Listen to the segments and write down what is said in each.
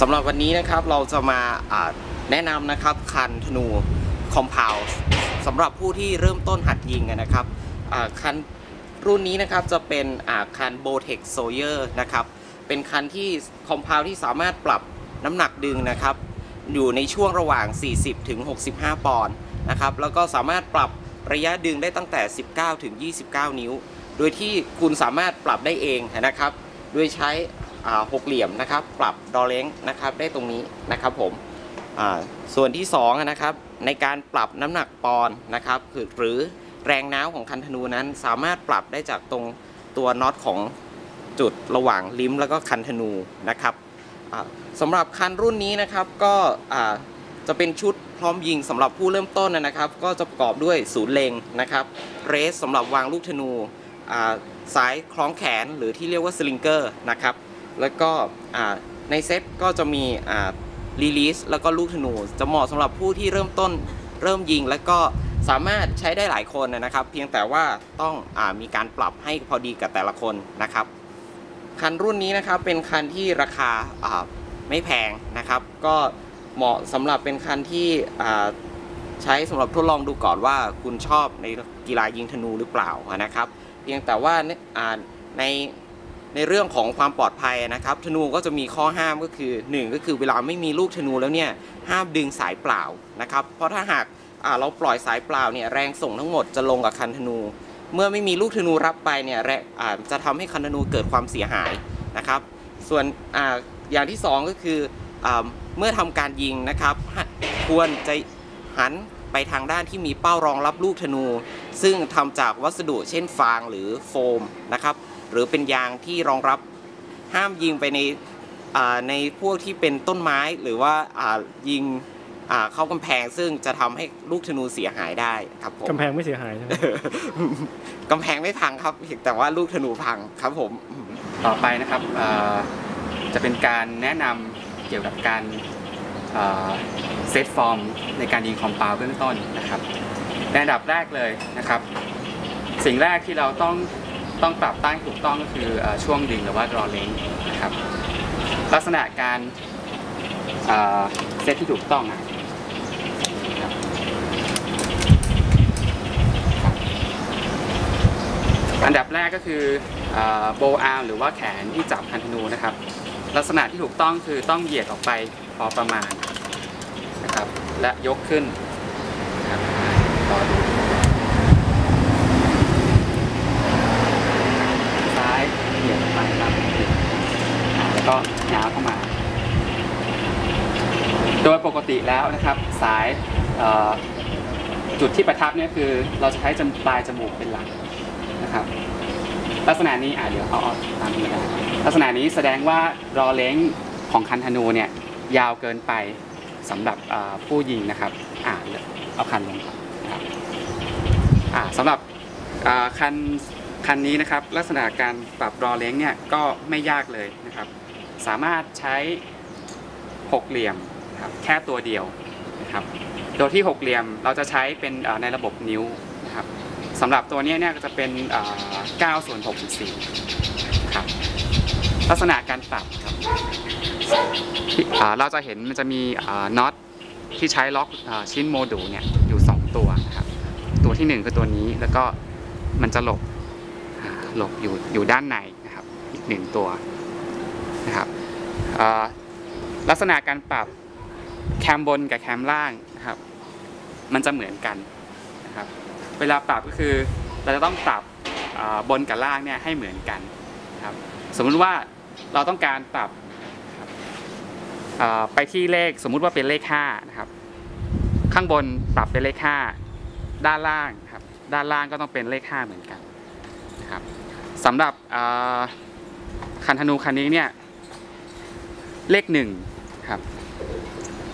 สำหรับวันนี้นะครับเราจะมาแนะนำนะครับคันธนูคอมเพลสำหรับผู้ที่เริ่มต้นหัดยิงนะครับคันรุ่นนี้นะครับจะเป็นคัน b o t e x Sawyer นะครับเป็นคันที่คอมเพลที่สามารถปรับน้ำหนักดึงนะครับ อยู่ในช่วงระหว่าง 40ถึง65ปอนด์นะครับแล้วก็สามารถปรับระยะดึงได้ตั้งแต่ 19ถึง29 นิ้ว โดยที่คุณสามารถปรับได้เองนะครับ โดยใช้ หกเหลี่ยมนะครับปรับดอเลงนะครับได้ตรงนี้นะครับผมส่วนที่2อะนะครับในการปรับน้ำหนักปอนนะครับคือหรือแรงน้าวของคันธนูนั้น สามารถปรับได้จากตรงตัวน็อตของจุดระหว่างลิ้มแล้วก็คันธนูนะครับอ่าสำหรับคันรุ่นนี้นะครับก็จะเป็นชุดพร้อมยิงสำหรับผู้เริ่มต้นนะครับ ก็จะประกอบด้วยศูนย์เลงนะครับเรสสำหรับวางลูกธนูสายคล้องแขนหรือที่เรียกว่าสลิงเกอร์นะครับ แล้วก็ในเซตก็จะมีรีลีสแล้วก็ลูกธนู จะเหมาะสำหรับผู้ที่เริ่มต้นเริ่มยิง แล้วก็สามารถใช้ได้หลายคนนะครับ เพียงแต่ว่าต้องอมีการปรับให้พอดีกับแต่ละคนนะครับ คันรุ่นนี้นะครับเป็นคันที่ราคาไม่แพงนะครับ ก็เหมาะสำหรับเป็นคันที่ใช้สำหรับทดลองดูก่อนว่าคุณชอบในกีฬายิงธนูหรือเปล่านะครับ เพียงแต่ว่าใน ในเรื่องของความปลอดภัยนะครับธนูก็จะมีข้อห้ามก็คือ 1 ก็คือเวลาไม่มีลูกธนูแล้วเนี่ยห้ามดึงสายเปล่านะครับ เพราะถ้าหากาเราปล่อยสายเปล่าเนี่ยแรงส่งทั้งหมดจะลงกับคันธนู เมื่อไม่มีลูกธนูรับไปเนี่ยจะทำให้คันธนูเกิดความเสียหายนะครับ ส่วนออย่างที่ 2 ก็คืออเมื่อทำการยิงนะครับ ควรจะหันไปทางด้านที่มีเป้ารองรับลูกธนู ซึ่งทำจากวัสดุเช่นฟางหรือโฟมนะครับ หรือเป็นยางที่รองรับห้ามยิงไปในอ่าในพวกที่เป็นต้นไม้หรือว่าอ่ายิงอ่าเข้ากำแพงซึ่งจะทำให้ลูกธนูเสียหายได้ครับผมกำแพงไม่เสียหายใช่ไหมกำแพงไม่พังครับเพียงแต่ว่าลูกธนูพังครับผมต่อไปนะครับเอ่อจะเป็นการแนะนำเกี่ยวกับการเซตฟอร์มในการยิงคอมเปาเบื้องต้นนะครับในอันดับแรกเลยนะครับ สิ่งแรกที่เราต้อง ต้องปรับตั้งถูกต้องก็คืออช่วงดึงหรือว่า draw length นะครับลักษณะการเซตที่ถูกต้องอะอันดับแรกก็คือโบอาร์มหรือว่าแขนที่จับคันธนูนะครับ ลักษณะที่ถูกต้องคือต้องเหยียดออกไปพอประมาณนะครับและยกขึ้นนะครับรอดูซ้ายเหยียดออกไปครับอ่าแล้ว ก็ง้าวเข้ามา โดยปกติแล้วนะครับสายจุดที่ประทับเนี่ยคือเราจะใช้จมปลายจมูกเป็นหลักนะครับ ลักษณะนี้อ่าเดี๋ยวเอาเอาตามนี้นะลักษณะนี้แสดงว่ารอเล้งของคันธนูเนี่ยยาวเกินไปสำหรับผู้ยิงนะครับอ่าเเอาคันลงครับอ่าสำหรับคันคันนี้นะครับ ลักษณะการปรับรอเล้งเนี่ยก็ไม่ยากเลยนะครับ สามารถใช้หกเหลี่ยมครับแค่ตัวเดียวนะครับโดยที่หกเหลี่ยมเราจะใช้เป็นในระบบนิ้วนะครับสำหรับตัวนี้เนี่ยก็จะเป็นเอ่อ9ส่วน64ครับลักษณะการปรับครับเราจะเห็นมันจะมีน็อตที่ใช้ล็อกอชิ้นโมดูลเนี่ยอยู่ 2 ตัวนะครับตัวทีหนึ่1 คือตัวนี้แล้วก็มันจะหลบหลบอยู่อยู่ด้านในนะครับอีกหนึ่งตัว นะครับลักษณะการปรับแคมบนกับแคมล่างนะครับ มันจะเหมือนกันนะครับ เวลาปรับก็คือเราจะต้องปรับบนกับล่างเนี่ยให้เหมือนกันนะครับ สมมุติว่าเราต้องการปรับไปที่เลขสมมุติว่าเป็นเลข5นะครับ ข้างบนปรับเป็นเลข 5 ด้านล่างครับ ด้านล่างก็ต้องเป็นเลข 5 เหมือนกันนะครับสำหรับคันธนูคันนี้เนี่ย เลข1ครับ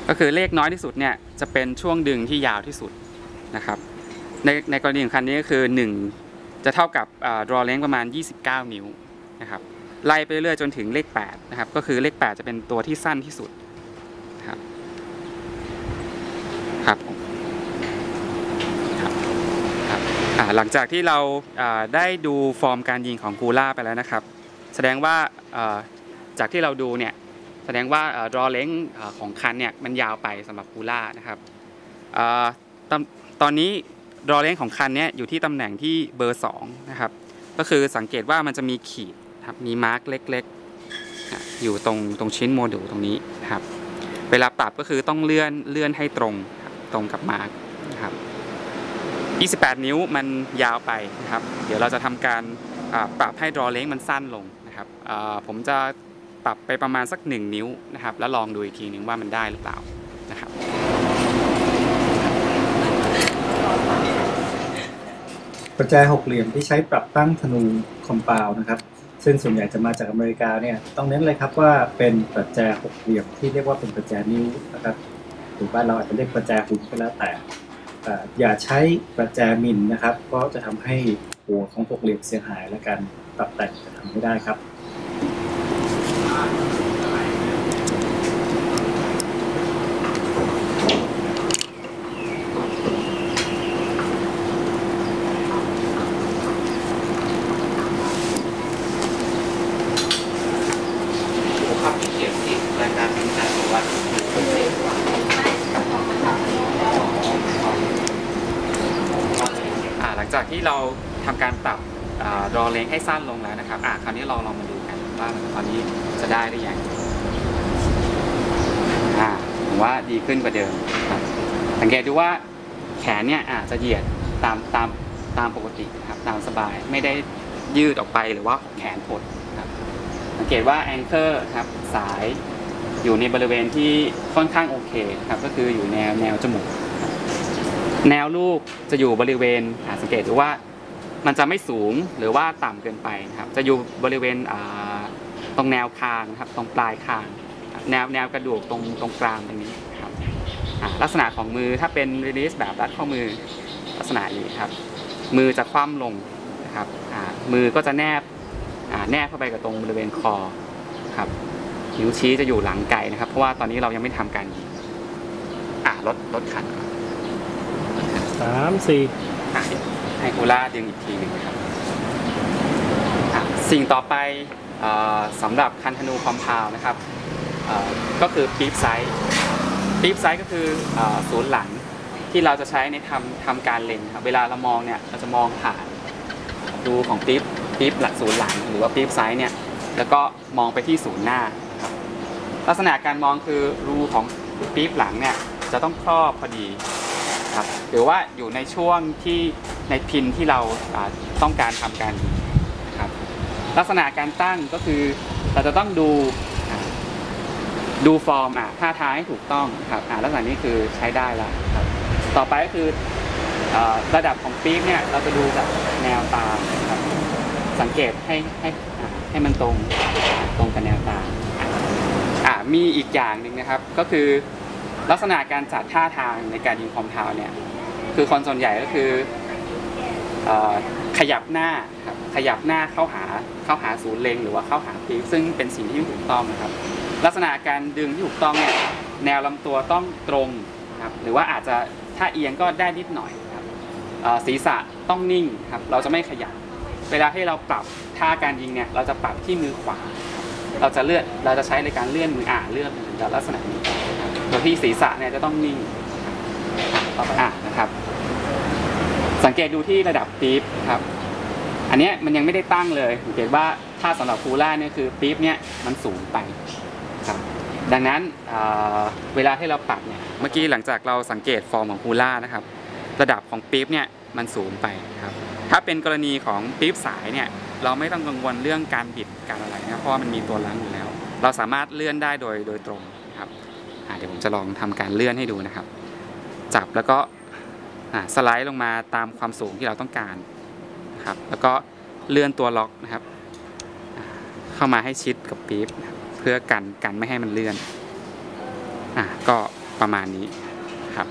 ก็คือเลขน้อยที่สุดเนี่ยจะเป็นช่วงดึงที่ยาวที่สุดนะครับในในกรณีของคันนี้ก็คือ 1 จะเท่ากับอ่า draw length ประมาณ 29 นิ้วนะครับไล่ไปเรื่อยจนถึงเลข8นะครับก็คือเลข 8 จะเป็นตัวที่สั้นที่สุดครับครับครับรบหลังจากที่เราาได้ดูฟอร์มการยิงของกูล่าไปแล้วนะครับ แสดงว่าอ่าจากที่เราดูเนี่ย แสดงว่าดรอเลงของคันเนี่ยมันยาวไปสำหรับคูล่านะครับตตอนนี้ดรอเลงของคันเนี้ยอยู่ที่ตำแหน่งที่เบอร์2นะครับก็คือสังเกตว่ามันจะมีขีดครับมีมาร์กเล็กๆ อยู่ตรงตรงชิ้นโมดูลตรงนี้นะครับเวลาปรับก็คือต้องเลื่อนเลื่อนให้ตรงตรงกับมาร์กนะครับ28 นิ้วมันยาวไปนะครับ เดี๋ยวเราจะทำการปรับให้ดรอเลงมันสั้นลงนะครับผมจะ ปรับไปประมาณสัก 1 นิ้วนะครับ แล้วลองดูอีกทีนึงว่ามันได้หรือเปล่านะครับประแจหกเหลี่ยมที่ใช้ปรับตั้งธนูคอมเปาวนะครับ ซึ่งส่วนใหญ่จะมาจากอเมริกาเนี่ยต้องเน้นเลยครับว่าเป็นประแจหกเหลี่ยมที่เรียกว่าเป็นประแจนิ้วนะครับหรือบ้านเราอาจจะเรียกประแจหุ่นก็แล้วแต่อ่อย่าใช้ประแจมิลนะครับ เพราะจะทำให้หัวของหกเหลี่ยมเสียหายและการปรับแต่งจะทำไม่ได้ครับ ภาพที่เขียนที่รายการทำงานของวัด อ่าหลัง จากที่เราทำการปรับรอเลงให้สั้นลงแล้วนะครับอ่าคราวนี้เราลองมาดูกันว่าตอนนี้จะได้หรือยังอ่าผมว่าดีขึ้นกว่าเดิม สังเกตดูว่าแขนเนี่ยอาจจะเหยียดตามตามตามปกติครับตามสบายไม่ได้ยืดออกไปหรือว่าแขนหดครับสังเกตว่าแองเกอร์ครับสายอยู่ในบริเวณที่ค่อนข้างโอเคครับก็คืออยู่แนวแนวจมูก แนวลูกจะอยู่บริเวณสังเกตดูว่ามันจะไม่สูงหรือว่าต่ำเกินไปนะครับ จะอยู่บริเวณตรงแนวคางนะครับ ตรงปลายคาง แนวแนวกระดูกตรงตรงกลางตรงนี้ครับลักษณะของมือถ้าเป็นรีลิสแบบรัดข้อมือลักษณะนี้ครับ มือจะคว่ำลงนะครับมือก็จะแนบแนบเข้าไปกับตรงบริเวณคอครับนิ้วชี้จะอยู่หลังไกลนะครับ เพราะว่าตอนนี้เรายังไม่ทำการลดลดขันก่อน สามสี่อะให้คูล่าดึงอีกทีหนึ่งนะครับอะสิ่งต่อไปเอ่อสำหรับคันธนูคอมพาวนะครับเอ่อก็คือปี๊บไซส์ปี๊บไซส์ก็คือเอ่อศูนย์หลังที่เราจะใช้ในทำทำการเล็งครับเวลาเรามองเนี่ยเราจะมองผ่านดูของปี๊บปี๊บหลักศูนย์หลังหรือว่าปี๊บไซส์เนี่ยแล้วก็มองไปที่ศูนย์หน้าครับลักษณะการมองคือรูของปี๊บหลังเนี่ยจะต้องครอบพอดี ครับ หรือว่าอยู่ในช่วงที่ในพินที่เราต้องการทำการนะครับ ลักษณะการตั้งก็คือเราจะต้องดูดูฟอร์มอะท่าทางให้ถูกต้องครับอ่าลักษณะนี้คือใช้ได้แล้วครับ ต่อไปก็คืออระดับของปี๊บเนี่ยเราจะดูจากแนวตาครับ สังเกตให้ให้อ่าให้มันตรงตรงกับแนวตาอ่ามีอีกอย่างหนึ่งนะครับ ก็คือ ลักษณะการจัดท่าทางในการยิงคอมเทาเนี่ยคือคนส่วนใหญ่ก็คืออขยับหน้าขยับหน้าเข้าหาเข้าหาศูนย์เล็งหรือว่าเข้าหาปีซึ่งเป็นสิ่งที่ถูกต้องนะครับ ลักษณะการดึงที่ถูกต้องเนี่ยแนวลำตัวต้องตรงครับหรือว่าอาจจะถ้าเอียงก็ได้นิดหน่อยครับศีรษะต้องนิ่งครับเราจะไม่ขยับ เวลาที่เราปรับท่าการยิงเนี่ยเราจะปรับที่มือขวา เราจะเลื่อนเราจะใช้ในการเลื่อนมืออ่าเลื่อนมือจากลักษณะนี้ โดยที่ศีรษะเนี่ยจะต้องนิ่งต่อไปอะนะครับ สังเกตดูที่ระดับปี๊บครับ อันเนี้ยมันยังไม่ได้ตั้งเลย สังเกตว่าถ้าสำหรับคูล่าเนี่ยคือปี๊บเนี่ยมันสูงไปครับดังนั้นเอ่อเวลาที่เราปรับเนี่ยเมื่อกี้หลังจากเราสังเกตฟอร์มของคูล่านะครับ ระดับของปี๊บเนี่ยมันสูงไปครับ ถ้าเป็นกรณีของปี๊บสายเนี่ยเราไม่ต้องกังวลเรื่องการบิดการอะไรนะเพราะว่ามันมีตัวล้างอยู่แล้ว เราสามารถเลื่อนได้โดยโดยตรงนะครับอ่า เดี๋ยวผมจะลองทำการเลื่อนให้ดูนะครับ จับแล้วก็สไลด์ลงมาตามความสูงที่เราต้องการนะครับ แล้วก็เลื่อนตัวล็อกนะครับ เข้ามาให้ชิดกับปี๊บเพื่อกันกันไม่ให้มันเลื่อนอ่าก็ประมาณนี้ครับ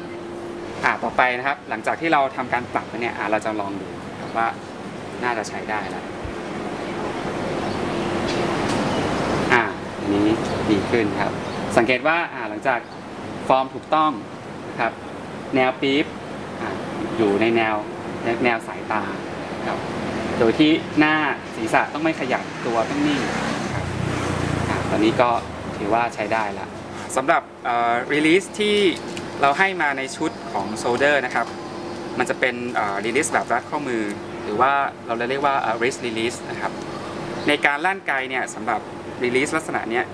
อ่าต่อไปนะครับ หลังจากที่เราทำการปรับไปเนี่ยอ่าเราจะลองดูว่าน่าจะใช้ได้แล้วอ่าอันนี้ดีขึ้นครับ สังเกตว่าหลังจากฟอร์มถูกต้องนะครับ แนวปี๊บออยู่ในแนวแนวสายตาครับโดยที่หน้าศีรษะต้องไม่ขยับตัวต้องนิ่งครับตอนนี้ก็ถือว่าใช้ได้ละสำหรับเอ่อ release ที่เราให้มาในชุดของ shoulder นะครับ มันจะเป็นเอ่อ release แบบรัดข้อมือ หรือว่าเราเรียกว่า wrist release นะครับ ในการลั่นไกเนี่ยสำหรับ release ลักษณะเนี้ย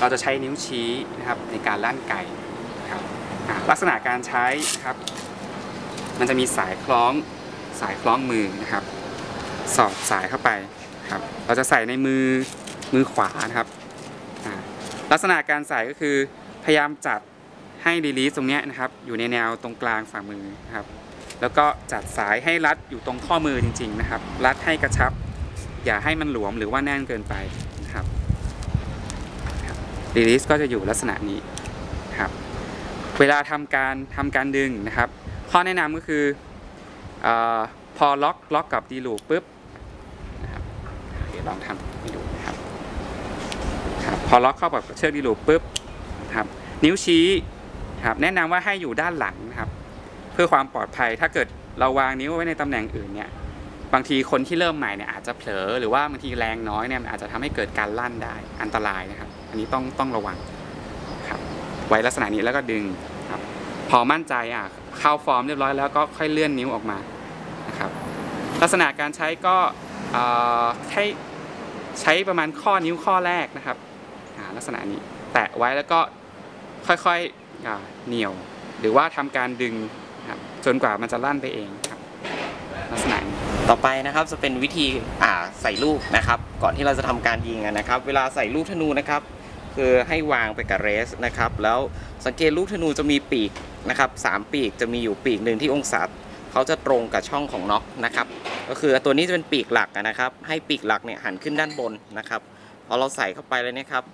เราจะใช้นิ้วชี้นะครับในการลั่นไกนะครับลักษณะการใช้นะครับ มันจะมีสายคล้องสายคล้องมือนะครับ สอดสายเข้าไปครับ เราจะใส่ในมือมือขวานะครับลักษณะการใส่ก็คือพยายามจัดให้รีลีสตรงเนี้ยนะครับ อยู่ในแนวตรงกลางฝ่ามือนะครับ แล้วก็จัดสายให้รัดอยู่ตรงข้อมือจริง ๆ นะครับ รัดให้กระชับ อย่าให้มันหลวมหรือว่าแน่นเกินไปนะครับ รีลีสก็จะอยู่ลักษณะนี้ครับเวลาทำการทำการดึงนะครับ ข้อแนะนำก็คืออพอล็อกล็อกกับดีลูปปุ๊บนะครับเดี๋ยวลองทำให้ดูนะครับครับพอล็อกเข้ากับเชือกดีลูปปุ๊บนะครับนิ้วชี้ครับแนะนำว่าให้อยู่ด้านหลังนะครับ เพื่อความปลอดภัยถ้าเกิดเราวางนิ้วไว้ในตำแหน่งอื่นเนี่ยบางทีคนที่เริ่มใหม่เนี่ยอาจจะเผลอหรือว่าบางทีแรงน้อยเนี่ยอาจจะทำให้เกิดการลั่นได้อันตรายนะครับ นนี้ต้องต้องระวังครับไว้ลักษณะนี้แล้วก็ดึงครับพอมั่นใจอะเข้าฟอร์มเรียบร้อยแล้วก็ค่อยเลื่อนนิ้วออกมานะครับลักษณะการใช้ก็ใช้ใช้ประมาณข้อนิ้วข้อแรกนะครับลักษณะนี้แตะไว้แล้วก็ค่อยๆเหนี่ยว หรือว่าทำการดึงครับจนกว่ามันจะลั่นไปเองครับลักษณะต่อไปนะครับจะเป็นวิธีใส่ลูกนะครับ ก่อนที่เราจะทำการยิงนะครับ เวลาใส่ลูกธนูนะครับ คือให้วางไปกับเรสนะครับ แล้วสังเกตลูกธนูจะมีปีกนะครับสามปีกจะมีอยู่ปีกหนึ่งที่องศาเขาจะตรงกับช่องของน็อกนะครับ ก็คือตัวนี้จะเป็นปีกหลักนะครับ ให้ปีกหลักเนี่ยหันขึ้นด้านบนนะครับพอเราใส่เข้าไปเลยนะครับ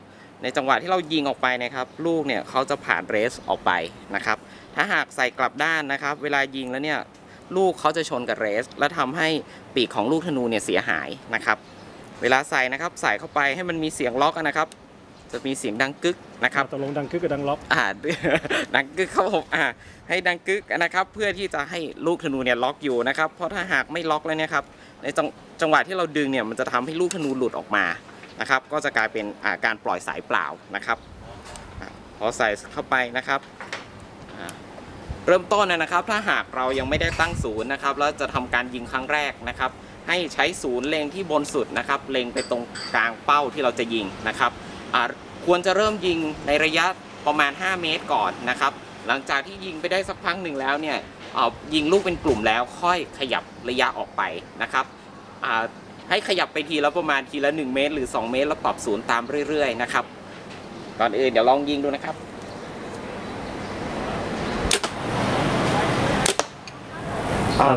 ในจังหวะที่เรายิงออกไปนะครับ ลูกเนี่ยเขาจะผ่านเรสออกไปนะครับ ถ้าหากใส่กลับด้านนะครับ เวลายิงแล้วเนี่ยลูกเขาจะชนกับเรส และทำให้ปีกของลูกธนูเนี่ยเสียหายนะครับ เวลาใส่นะครับใส่เข้าไปให้มันมีเสียงล็อกนะครับ จะมีเสียงดังกึกนะครับตกลงดังคึกกับดังล็อกอ่าดังกึกครับผมอ่าให้ดังกึกนะครับ เพื่อที่จะให้ลูกธนูเนี่ยล็อกอยู่นะครับ เพราะถ้าหากไม่ล็อกแล้วเนี่ยครับในจังจังหวะที่เราดึงเนี่ยมันจะทำให้ลูกธนูหลุดออกมานะครับ ก็จะกลายเป็นอ่าการปล่อยสายเปล่านะครับอาพอใส่เข้าไปนะครับอ่าเริ่มต้นนะครับ ถ้าหากเรายังไม่ได้ตั้งศูนย์นะครับแล้วจะทำการยิงครั้งแรกนะครับ ให้ใช้ศูนย์เล็งที่บนสุดนะครับ เล็งไปตรงกลางเป้าที่เราจะยิงนะครับอ่า ควรจะเริ่มยิงในระยะประมาณ 5 เมตรก่อนนะครับ หลังจากที่ยิงไปได้สักพักหนึ่งแล้วเนี่ยเอ่อยิงลูกเป็นกลุ่มแล้วค่อยขยับระยะออกไปนะครับให้ขยับไปทีละประมาณทีละ 1 เมตร หรือ 2 เมตร แล้วปรับศูนย์ตามเรื่อยๆนะครับก่อนอื่นเดี๋ยวลองยิงดูนะครับ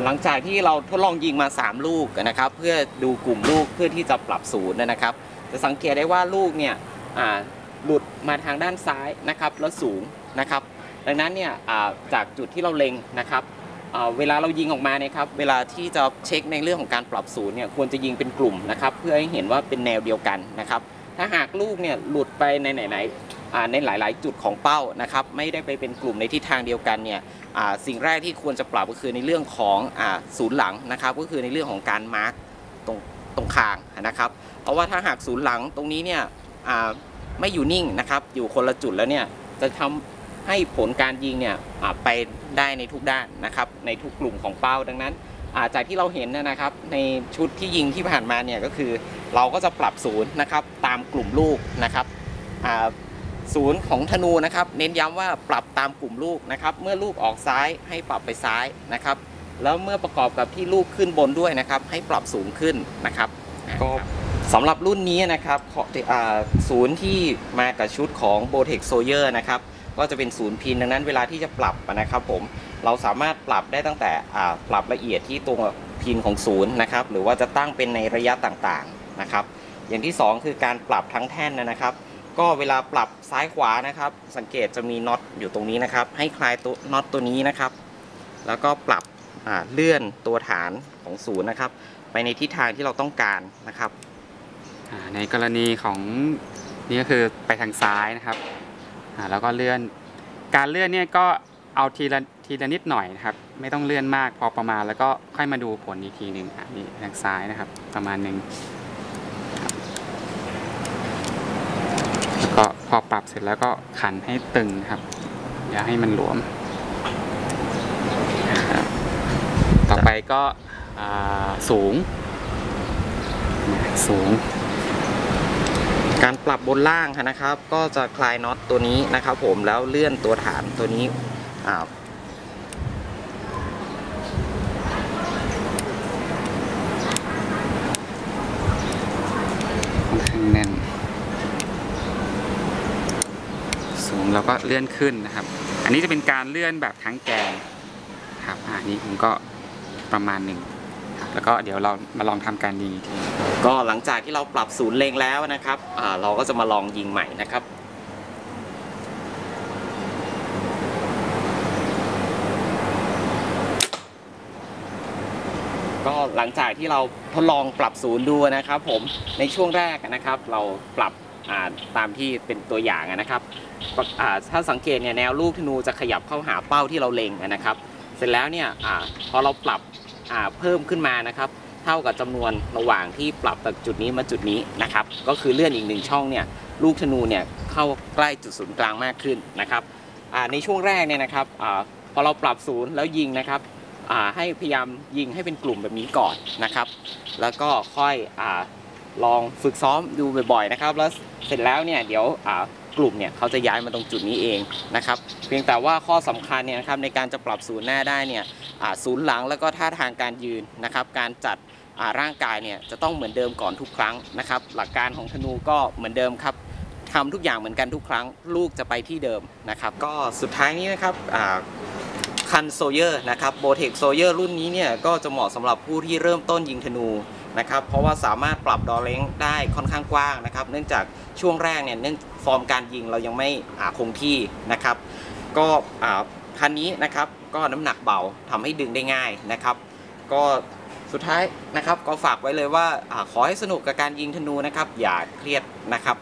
หลังจากที่เราทดลองยิงมา 3 ลูกนะครับ เพื่อดูกลุ่มลูกเพื่อที่จะปรับศูนย์นะครับ จะสังเกตได้ว่าลูกเนี่ย หลุดมาทางด้านซ้ายนะครับแล้วสูงนะครับ ดังนั้นเนี่ยจากจุดที่เราเล็งนะครับเวลาเรายิงออกมาเนี่ยครับเวลาที่จะเช็คในเรื่องของการปรับศูนย์เนี่ยควรจะยิงเป็นกลุ่มนะครับเพื่อให้เห็นว่าเป็นแนวเดียวกันนะครับ ถ้าหากลูกเนี่ยหลุดไปในไหนๆในหลาย ๆ จุดของเป้านะครับไม่ได้ไปเป็นกลุ่มในทิศทางเดียวกันเนี่ยสิ่งแรกที่ควรจะปรับก็คือในเรื่องของศูนย์หลังนะครับ ก็คือในเรื่องของการมาร์กตรงตรงคางนะครับ เพราะว่าถ้าหากศูนย์หลังตรงนี้เนี่ย ไม่อยู่นิ่งนะครับ อยู่คนละจุดแล้วเนี่ยจะทำให้ผลการยิงเนี่ยไปได้ในทุกด้านนะครับ ในทุกกลุ่มของเป้าดังนั้นาจากที่เราเห็นนะครับ ในชุดที่ยิงที่ผ่านมาเนี่ยก็คือเราก็จะปรับศูนย์นะครับตามกลุ่มลูกนะครับศูนย์ของธนูนะครับ เน้นย้ำว่าปรับตามกลุ่มลูกนะครับ เมื่อลูกออกซ้ายให้ปรับไปซ้ายนะครับ แล้วเมื่อประกอบกับที่ลูกขึ้นบนด้วยนะครับ ให้ปรับสูงขึ้นนะครับก็ สำหรับรุ่นนี้นะครับศูนย์ที่มากับชุดของ b o t e x Sawyer นะครับก็จะเป็นศูนย์พินดังนั้นเวลาที่จะปรับนะครับผมเราสามารถปรับได้ตั้งแต่ปรับละเอียดที่ตัวพินของศูนย์นะครับหรือว่าจะตั้งเป็นในระยะต่างๆนะครับอย่างที่สองคือการปรับทั้งแท่นนะครับ ก็เวลาปรับซ้ายขวานะครับ สังเกตจะมีน็อตอยู่ตรงนี้นะครับ ให้คลายตัวน็อตตัวนี้นะครับ แล้วก็ปรับเลื่อนตัวฐานของศูนย์นะครับ ไปในทิศทางที่เราต้องการนะครับ ในกรณีของนี่ก็คือไปทางซ้ายนะครับแล้วก็เลื่อน การเลื่อนเนี่ยก็เอาทีละทีละนิดหน่อยนะครับ ไม่ต้องเลื่อนมากพอประมาณ แล้วก็ค่อยมาดูผลอีกทีหนึ่งอะนี่ทางซ้ายนะครับ ประมาณหนึ่งแล้วก็พอปรับเสร็จแล้วก็ขันให้ตึงครับ อย่าให้มันหลวม ต่อไปก็สูงสูง การปรับบนล่างนะครับ ก็จะคลายน็อตตัวนี้นะครับ ผมแล้วเลื่อนตัวฐานตัวนี้อ่าค่อนข้างแน่น สูงแล้วก็เลื่อนขึ้นนะครับ อันนี้จะเป็นการเลื่อนแบบทั้งแกนครับอันนี้ผมก็ประมาณหนึ่ง แล้วก็เดี๋ยวเรามาลองทำการยิงอีกทีก็หลังจากที่เราปรับศูนย์เลงแล้วนะครับเราก็จะมาลองยิงใหม่นะครับก็หลังจากที่เราทดลองปรับศูนย์ดูนะครับ ผมในช่วงแรกนะครับ เราปรับาตามที่เป็นตัวอย่างนะครับถ้าสังเกตเนี่ยแนวลูกธนูจะขยับเข้าหาเป้าที่เราเล็งนะครับ เสร็จแล้วเนี่ยอาพอเราปรับ เพิ่มขึ้นมานะครับ เท่ากับจำนวนระหว่างที่ปรับจากจุดนี้มาจุดนี้นะครับ ก็คือเลื่อนอีกหนึ่งช่องเนี่ยลูกธนูเนี่ยเข้าใกล้จุดศูนย์กลางมากขึ้นนะครับในช่วงแรกเนี่ยนะครับอพอเราปรับศูนย์แล้วยิงนะครับให้พยายามยิงให้เป็นกลุ่มแบบนี้ก่อนนะครับ แล้วก็ค่อยอลองฝึกซ้อมดูบ่อยๆนะครับ แล้วเสร็จแล้วเนี่ยเดี๋ยว กลุ่มเนี่ยเขาจะย้ายมาตรงจุดนี้เองนะครับเพียงแต่ว่าข้อสำคัญเนี่ยนะครับในการจะปรับศูนย์หน้าได้เนี่ยศูนย์หลังแล้วก็ท่าทางการยืนนะครับการจัดร่างกายเนี่ยจะต้องเหมือนเดิมก่อนทุกครั้งนะครับหลักการของธนูก็เหมือนเดิมครับทำทุกอย่างเหมือนกันทุกครั้ง ลูกจะไปที่เดิมนะครับก็สุดท้ายนี้นะครับคันโซเยอร์นะครับโบเทคโซเยอร์รุ่นนี้เนี่ยก็จะเหมาะสำหรับผู้ที่เริ่มต้นยิงธนู นะครับเพราะว่าสามารถปรับดอเล้งได้ค่อนข้างกว้างนะครับเนื่องจากช่วงแรกเนี่ยเนื่องฟอร์มการยิงเรายังไม่คงที่นะครับ ก็คันนี้นะครับก็น้ำหนักเบาทำให้ดึงได้ง่ายนะครับ ก็สุดท้ายนะครับก็ฝากไว้เลยว่าอาขอให้สนุกกับการยิงธนูนะครับ อย่าเครียดนะครับ